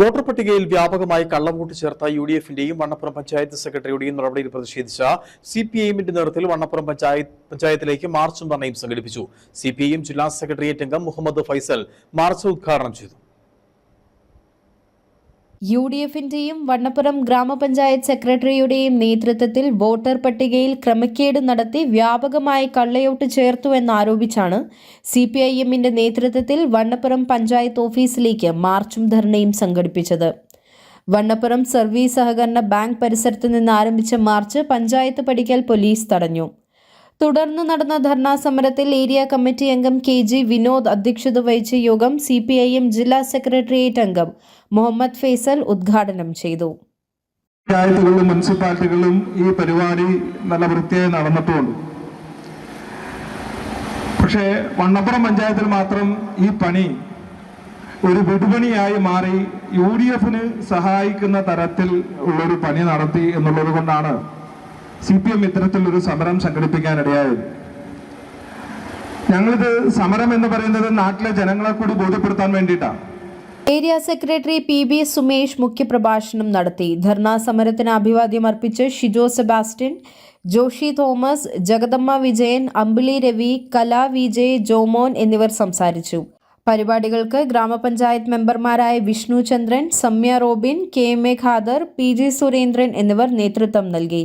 Voter പട്ടികയിൽ വ്യാപകമായി കള്ളവോട്ട് ചേർത്ത യു ഡി എഫിന്റെയും വണ്ണപ്പുറം പഞ്ചായത്ത് സെക്രട്ടറിയുടെയും നടപടിയിൽ പ്രതിഷേധിച്ച സി പി ഐഎമ്മിന്റെ നേതൃത്വത്തിൽ വണ്ണപ്പുറം പഞ്ചായത്ത് പഞ്ചായത്തിലേക്ക് മാർച്ചും ധർണയും സംഘടിപ്പിച്ചു. സി പി ഐഎം ജില്ലാ സെക്രട്ടേറിയറ്റ് അംഗം മുഹമ്മദ് ഫൈസൽ മാർച്ച് ഉദ്ഘാടനം ചെയ്തു. യു ഡി എഫിന്റെയും വണ്ണപ്പുറം ഗ്രാമപഞ്ചായത്ത് സെക്രട്ടറിയുടെയും നേതൃത്വത്തിൽ വോട്ടർ പട്ടികയിൽ ക്രമക്കേട് നടത്തി വ്യാപകമായി കള്ളയോട്ട് ചേർത്തുവെന്നാരോപിച്ചാണ് സി പി ഐ എമ്മിന്റെ നേതൃത്വത്തിൽ വണ്ണപ്പുറം പഞ്ചായത്ത് ഓഫീസിലേക്ക് മാർച്ചും ധർണയും സംഘടിപ്പിച്ചത്. വണ്ണപ്പുറം സർവീസ് സഹകരണ ബാങ്ക് പരിസരത്ത് നിന്ന് ആരംഭിച്ച മാർച്ച് പഞ്ചായത്ത് പടിക്കൽ പോലീസ് തടഞ്ഞു. തുടർന്ന് നടന്ന ധർണാ സമരത്തിൽ ഏരിയ കമ്മിറ്റി അംഗം കെ ജി വിനോദ് അധ്യക്ഷത വഹിച്ച യോഗം സി പി ഐ എം ജില്ലാ സെക്രട്ടേറിയറ്റ് അംഗം മുഹമ്മദ് ഫൈസൽ ഉദ്ഘാടനം ചെയ്തു. പഞ്ചായത്തുകളിലും മുനിസിപ്പാലിറ്റികളിലും ഈ പരിപാടി നല്ല വൃത്തിയായി നടന്നിട്ടുമുണ്ട് പക്ഷേ വണ്ണപ്പുറം പഞ്ചായത്തിൽ മാത്രം ഈ പണി ഒരു വിടുപണിയായി മാറി യു ഡി എഫിന് സഹായിക്കുന്ന തരത്തിൽ ഉള്ളൊരു പണി നടത്തി എന്നുള്ളത് കൊണ്ടാണ് സി പി എം ഇത്തരത്തിലൊരു സമരം സംഘടിപ്പിക്കാനിടയായത് ഞങ്ങളിത് സമരം എന്ന് പറയുന്നത് നാട്ടിലെ ജനങ്ങളെ കൂടി ബോധ്യപ്പെടുത്താൻ വേണ്ടിയിട്ടാണ്. Area secretary P B Sumesh മുഖ്യപ്രഭാഷണം നടത്തി. ധർണാ സമരത്തിന് അഭിവാദ്യം അർപ്പിച്ച് ഷിജോ സെബാസ്റ്റ്യൻ ജോഷി തോമസ് ജഗദമ്മ വിജയൻ അമ്പിളി രവി കലാ വിജയ് ജോമോൻ എന്നിവർ സംസാരിച്ചു. പരിപാടികൾക്ക് ഗ്രാമപഞ്ചായത്ത് മെമ്പർമാരായ Vishnu Chandran Samya Robin K M A Khader P G Surendran എന്നിവർ നേതൃത്വം നൽകി.